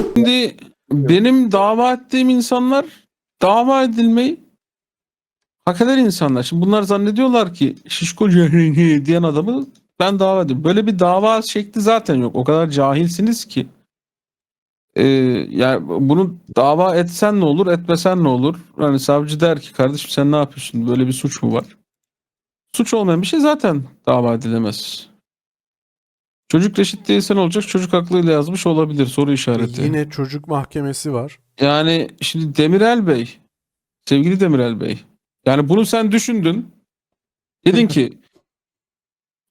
Şimdi benim dava ettiğim insanlar dava edilmeyi hak eden insanlar. Şimdi bunlar zannediyorlar ki şişko diyen adamı ben dava edeyim. Böyle bir dava şekli zaten yok. O kadar cahilsiniz ki. Ee, yani bunu dava etsen ne olur, etmesen ne olur? Hani savcı der ki kardeşim sen ne yapıyorsun? Böyle bir suç mu var? Suç olmayan bir şey zaten dava edilemez. Çocuk reşit değilse ne olacak? Çocuk aklıyla yazmış olabilir. Soru işareti. Yine çocuk mahkemesi var. Yani şimdi Demirel Bey, sevgili Demirel Bey. Yani bunu sen düşündün. Dedin ki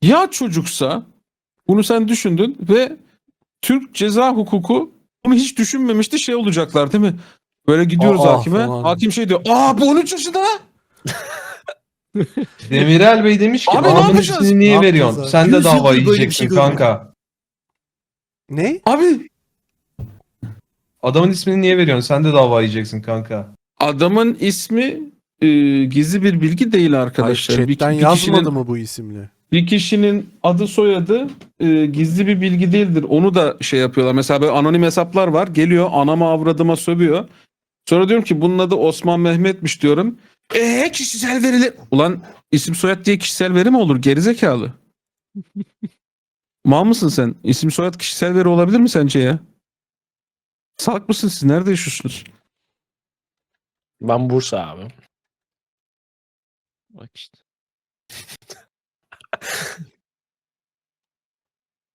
ya çocuksa bunu sen düşündün ve Türk ceza hukuku bunu hiç düşünmemişti şey olacaklar değil mi? Böyle gidiyoruz Aa, hakime. falan. Hakim şey diyor. Aa bu 13 yaşında. Demirel Bey demiş ki Abi ne adamın yapacağız? ismini niye Ne veriyorsun? yapacağız Sen de Yüz dava böyle bir yiyeceksin şey görmedim. kanka. Ne? Abi Adamın ismini niye veriyorsun? Sen de dava yiyeceksin kanka. adamın ismi e, gizli bir bilgi değil Hayır, arkadaşlar. Bir- chatten bir yazmadı kişinin- mı bu isimle? bir kişinin adı soyadı e, gizli bir bilgi değildir. Onu da şey yapıyorlar. Mesela böyle anonim hesaplar var. Geliyor anama avradıma sövüyor. Sonra diyorum ki bunun adı Osman Mehmet'miş diyorum. Eee kişisel veriler. Ulan isim soyad diye kişisel veri mi olur? Gerizekalı. Mal mısın sen? İsim soyad kişisel veri olabilir mi sence ya? Salak mısın siz? Nerede yaşıyorsunuz? Ben Bursa abi. Bak işte.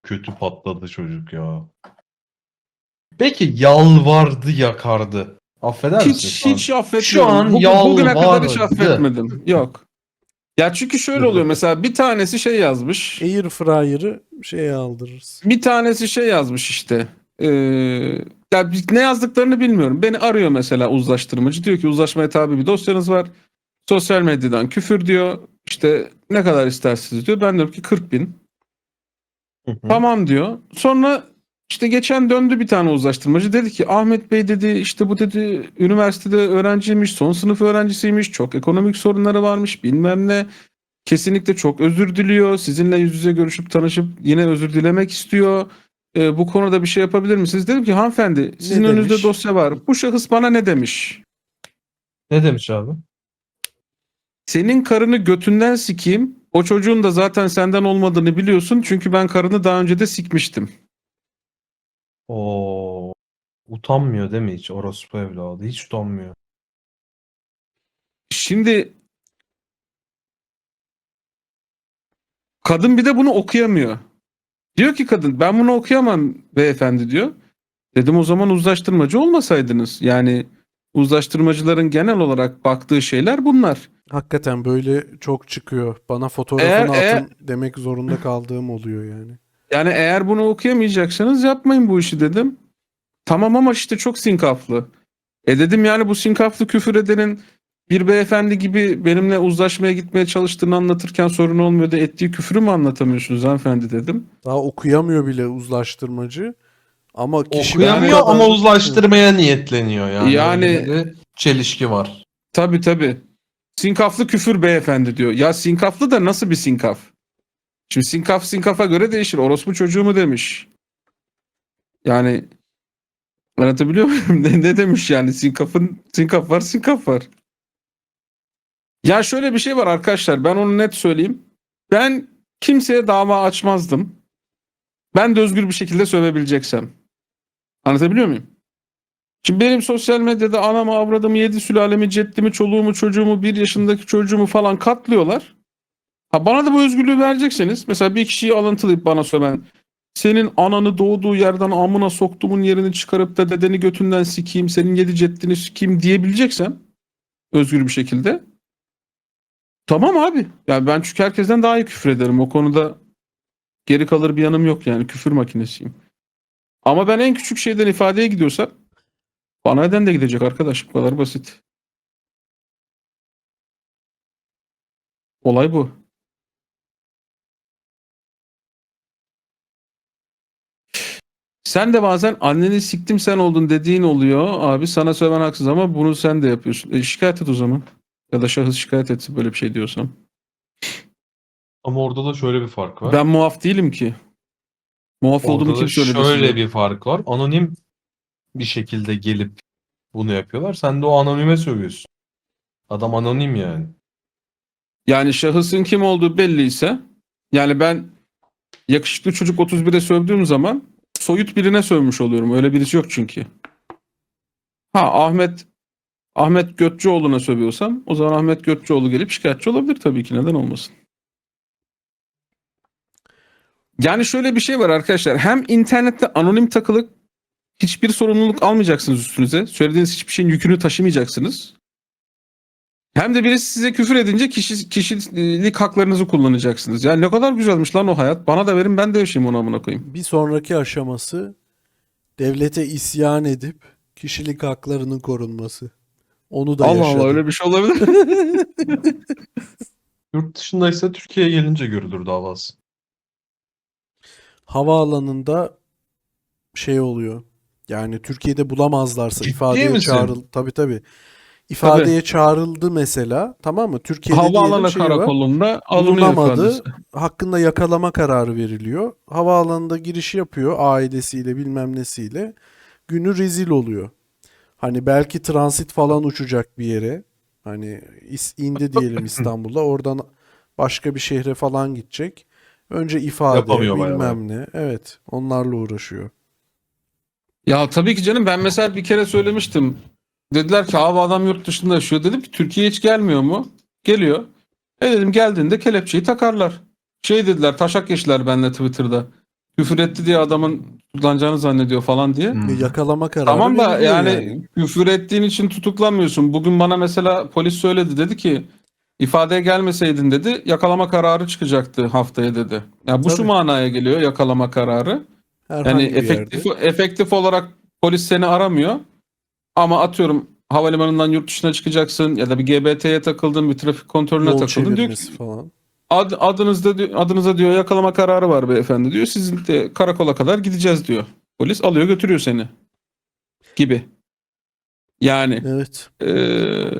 Kötü patladı çocuk ya. Peki yalvardı yakardı. Affeder misin? Hiç an? hiç affetmedim. Şu an Bugün- Bugüne kadar hiç affetmedim. Yok. Ya çünkü şöyle oluyor mesela bir tanesi şey yazmış. Air fryer'ı şeye aldırırız. Bir tanesi şey yazmış işte. Ee, ya ne yazdıklarını bilmiyorum. Beni arıyor mesela uzlaştırmacı. Diyor ki uzlaşmaya tabi bir dosyanız var. Sosyal medyadan küfür diyor. İşte ne kadar istersiniz diyor. Ben diyorum ki 40 bin. Hı hı. Tamam diyor. Sonra işte geçen döndü bir tane uzlaştırmacı. Dedi ki Ahmet Bey dedi işte bu dedi üniversitede öğrenciymiş. Son sınıf öğrencisiymiş. Çok ekonomik sorunları varmış bilmem ne. Kesinlikle çok özür diliyor. Sizinle yüz yüze görüşüp tanışıp yine özür dilemek istiyor. Ee, bu konuda bir şey yapabilir misiniz? Dedim ki hanımefendi sizin Ne önünüzde demiş? dosya var. Bu şahıs bana ne demiş? Ne demiş abi? Senin karını götünden sikeyim. O çocuğun da zaten senden olmadığını biliyorsun. Çünkü ben karını daha önce de sikmiştim. Oo. Utanmıyor değil mi hiç orospu evladı? Hiç utanmıyor. Şimdi kadın bir de bunu okuyamıyor. Diyor ki kadın ben bunu okuyamam beyefendi diyor. Dedim o zaman uzlaştırmacı olmasaydınız. Yani uzlaştırmacıların genel olarak baktığı şeyler bunlar. Hakikaten böyle çok çıkıyor. Bana fotoğrafını Eğer- atın demek zorunda kaldığım oluyor yani. Yani eğer bunu okuyamayacaksanız yapmayın bu işi dedim. Tamam ama işte çok sinkaflı. E dedim yani bu sinkaflı küfür edenin bir beyefendi gibi benimle uzlaşmaya gitmeye çalıştığını anlatırken sorun olmuyor da ettiği küfürü mü anlatamıyorsunuz hanımefendi dedim. Daha okuyamıyor bile uzlaştırmacı. Ama kişi Okuyamıyor kadar- ama uzlaştırmaya niyetleniyor yani. Yani- çelişki var. Tabii tabii. Sinkaflı küfür beyefendi diyor. Ya sinkaflı da nasıl bir sinkaf? Şimdi sinkaf sinkafa göre değişir. Orospu çocuğu mu demiş. Yani anlatabiliyor muyum? ne, ne demiş yani? Sinkafın sinkaf var sinkaf var. Ya şöyle bir şey var arkadaşlar. Ben onu net söyleyeyim. Ben kimseye dava açmazdım. Ben de özgür bir şekilde sövebileceksem. Anlatabiliyor muyum? Şimdi benim sosyal medyada anamı, avradımı, yedi sülalemi, ceddimi, çoluğumu, çocuğumu, bir yaşındaki çocuğumu falan katlıyorlar. Ha bana da bu özgürlüğü verecekseniz mesela bir kişiyi alıntılayıp bana söylemen senin ananı doğduğu yerden amına soktumun yerini çıkarıp da dedeni götünden sikeyim, senin yedi ceddini sikeyim diyebileceksem özgür bir şekilde tamam abi. Yani ben çünkü herkesten daha iyi küfür ederim. O konuda geri kalır bir yanım yok yani küfür makinesiyim. Ama ben en küçük şeyden ifadeye gidiyorsam bana eden de gidecek arkadaş. Bu kadar basit. Olay bu. Sen de bazen anneni siktim sen oldun dediğin oluyor. Abi sana söylemen haksız ama bunu sen de yapıyorsun. E, şikayet et o zaman. Ya da şahıs şikayet etsin böyle bir şey diyorsam. Ama orada da şöyle bir fark var. Ben muaf değilim ki. Muaf olduğumu Orada da kim söyledi şöyle bir fark var. Anonim bir şekilde gelip bunu yapıyorlar. Sen de o anonime sövüyorsun. Adam anonim yani. Yani şahısın kim olduğu belliyse yani ben yakışıklı çocuk 31'e sövdüğüm zaman soyut birine sövmüş oluyorum. Öyle birisi yok çünkü. Ha Ahmet Ahmet Götçüoğlu'na sövüyorsam o zaman Ahmet Götçüoğlu gelip şikayetçi olabilir tabii ki neden olmasın. Yani şöyle bir şey var arkadaşlar. Hem internette anonim takılıp hiçbir sorumluluk almayacaksınız üstünüze. Söylediğiniz hiçbir şeyin yükünü taşımayacaksınız. Hem de birisi size küfür edince kişi, kişilik haklarınızı kullanacaksınız. Yani ne kadar güzelmiş lan o hayat. Bana da verin ben de yaşayayım onu amına koyayım. Bir sonraki aşaması devlete isyan edip kişilik haklarının korunması. Onu da Allah yaşadım. Allah öyle bir şey olabilir. Yurt dışındaysa Türkiye'ye gelince görülür davası. Havaalanında şey oluyor. Yani Türkiye'de bulamazlarsa Ciddi ifadeye misin? çağrıl tabii tabii. İfadeye çağrıldı mesela tamam mı? Türkiye'de Havaalanı şey var, karakolunda alınıyor bulunamadı. ifadesi. Hakkında yakalama kararı veriliyor. Havaalanında giriş yapıyor ailesiyle bilmem nesiyle. Günü rezil oluyor. Hani belki transit falan uçacak bir yere. Hani indi diyelim İstanbul'da. Oradan başka bir şehre falan gidecek. Önce ifade Yapamıyor bayağı bilmem ne. Evet onlarla uğraşıyor. Ya tabii ki canım ben mesela bir kere söylemiştim. Dediler ki abi adam yurt dışında yaşıyor. Dedim ki Türkiye'ye hiç gelmiyor mu? Geliyor. E dedim geldiğinde kelepçeyi takarlar. Şey dediler taşak geçtiler benimle Twitter'da. Küfür etti diye adamın tutuklanacağını zannediyor falan diye. Hmm. Yakalama kararı Tamam da veriliyor yani, küfür ettiğin için tutuklanmıyorsun. Bugün bana mesela polis söyledi dedi ki ifadeye gelmeseydin dedi yakalama kararı çıkacaktı haftaya dedi. Ya bu şu Tabii. manaya geliyor yakalama kararı. Herhangi Yani efektif yerde. efektif olarak polis seni aramıyor. Ama atıyorum havalimanından yurt dışına çıkacaksın ya da bir GBT'ye takıldın, bir trafik kontrolüne Yol takıldın diyor ki falan. ad, adınızda adınıza diyor yakalama kararı var beyefendi diyor. Sizin de karakola kadar gideceğiz diyor. Polis alıyor götürüyor seni. Gibi. Yani Evet. eee,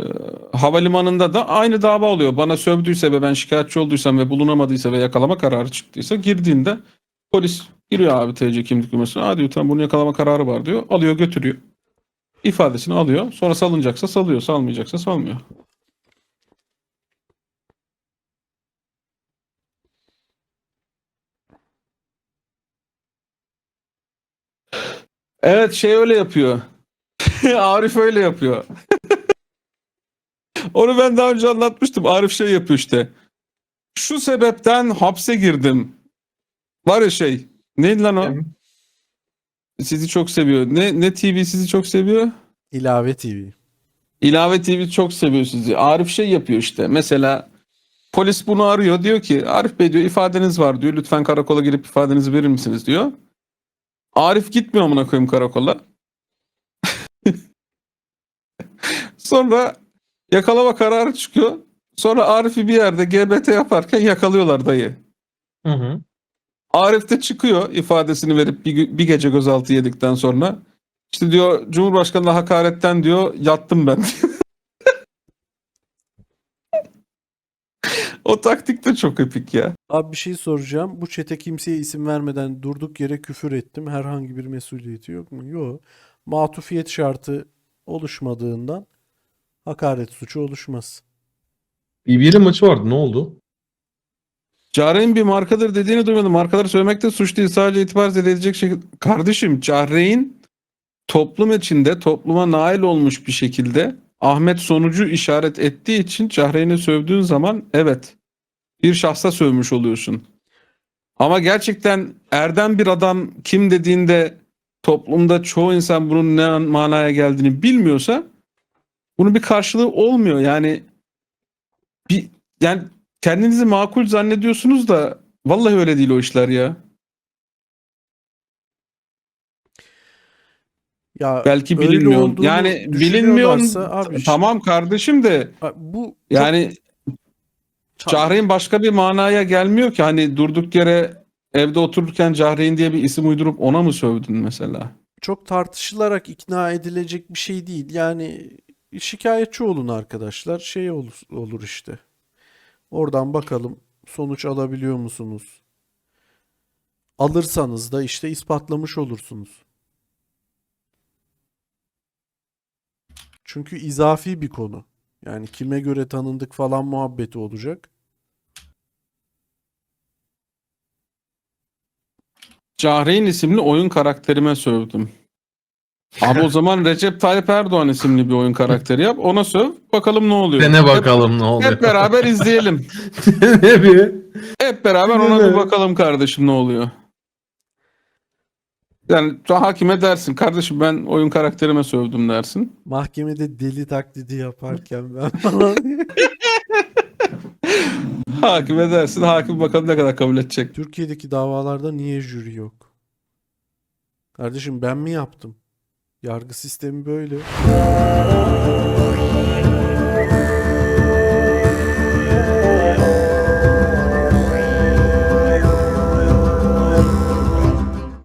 havalimanında da aynı dava oluyor. Bana sövdüyse ve ben şikayetçi olduysam ve bulunamadıysa ve yakalama kararı çıktıysa girdiğinde polis giriyor abi TC kimlik numarasına. Aa diyor tamam bunun yakalama kararı var diyor. Alıyor götürüyor. İfadesini alıyor. Sonra salınacaksa salıyor. Salmayacaksa salmıyor. Evet şey öyle yapıyor. Arif öyle yapıyor. Onu ben daha önce anlatmıştım. Arif şey yapıyor işte. Şu sebepten hapse girdim. Var ya şey. Neydi lan o? Sizi çok seviyor. Ne ne TV sizi çok seviyor? İlave TV. İlave TV çok seviyor sizi. Arif şey yapıyor işte. Mesela polis bunu arıyor. Diyor ki Arif Bey diyor ifadeniz var diyor. Lütfen karakola gelip ifadenizi verir misiniz diyor. Arif gitmiyor amına koyayım karakola. Sonra yakalama kararı çıkıyor. Sonra Arif'i bir yerde GBT yaparken yakalıyorlar dayı. Hı hı. Arif de çıkıyor ifadesini verip bir, bir gece gözaltı yedikten sonra. İşte diyor Cumhurbaşkanı'na hakaretten diyor yattım ben. o taktik de çok epik ya. Abi bir şey soracağım. Bu çete kimseye isim vermeden durduk yere küfür ettim. Herhangi bir mesuliyeti yok mu? Yok. Matufiyet şartı oluşmadığından hakaret suçu oluşmaz. BBL maçı vardı ne oldu? Cahreyn bir markadır dediğini duymadım. Markaları söylemek de suç değil. Sadece itibar edilecek şekilde. Kardeşim Cahreyn toplum içinde topluma nail olmuş bir şekilde Ahmet sonucu işaret ettiği için Cahreyn'i sövdüğün zaman evet bir şahsa sövmüş oluyorsun. Ama gerçekten erdem bir adam kim dediğinde toplumda çoğu insan bunun ne manaya geldiğini bilmiyorsa bunun bir karşılığı olmuyor. Yani bir yani kendinizi makul zannediyorsunuz da vallahi öyle değil o işler ya. Ya Belki olduğunu Yani bilinmiyor. düşünüyorlarsa abi Tamam kardeşim de Abi bu çok yani ta- Cahreyn başka bir manaya gelmiyor ki. Hani durduk yere evde otururken Cahreyn diye bir isim uydurup ona mı sövdün mesela? çok tartışılarak ikna edilecek bir şey değil. Yani şikayetçi olun arkadaşlar. Şey olur, olur işte. Oradan bakalım sonuç alabiliyor musunuz? Alırsanız da işte ispatlamış olursunuz. Çünkü izafi bir konu. Yani kime göre tanındık falan muhabbeti olacak. Cahreyn isimli oyun karakterime sövdüm. Abi o zaman Recep Tayyip Erdoğan isimli bir oyun karakteri yap. Ona söv. Bakalım ne oluyor. Dene Hep- bakalım ne oluyor. Hep, beraber izleyelim. ne bir? Hep beraber ona bir bakalım kardeşim ne oluyor. Yani hakime dersin. Kardeşim ben oyun karakterime sövdüm dersin. Mahkemede deli taklidi yaparken ben falan. Hakime dersin. Hakim bakalım ne kadar kabul edecek. Türkiye'deki davalarda niye jüri yok? Kardeşim ben mi yaptım? Yargı sistemi böyle.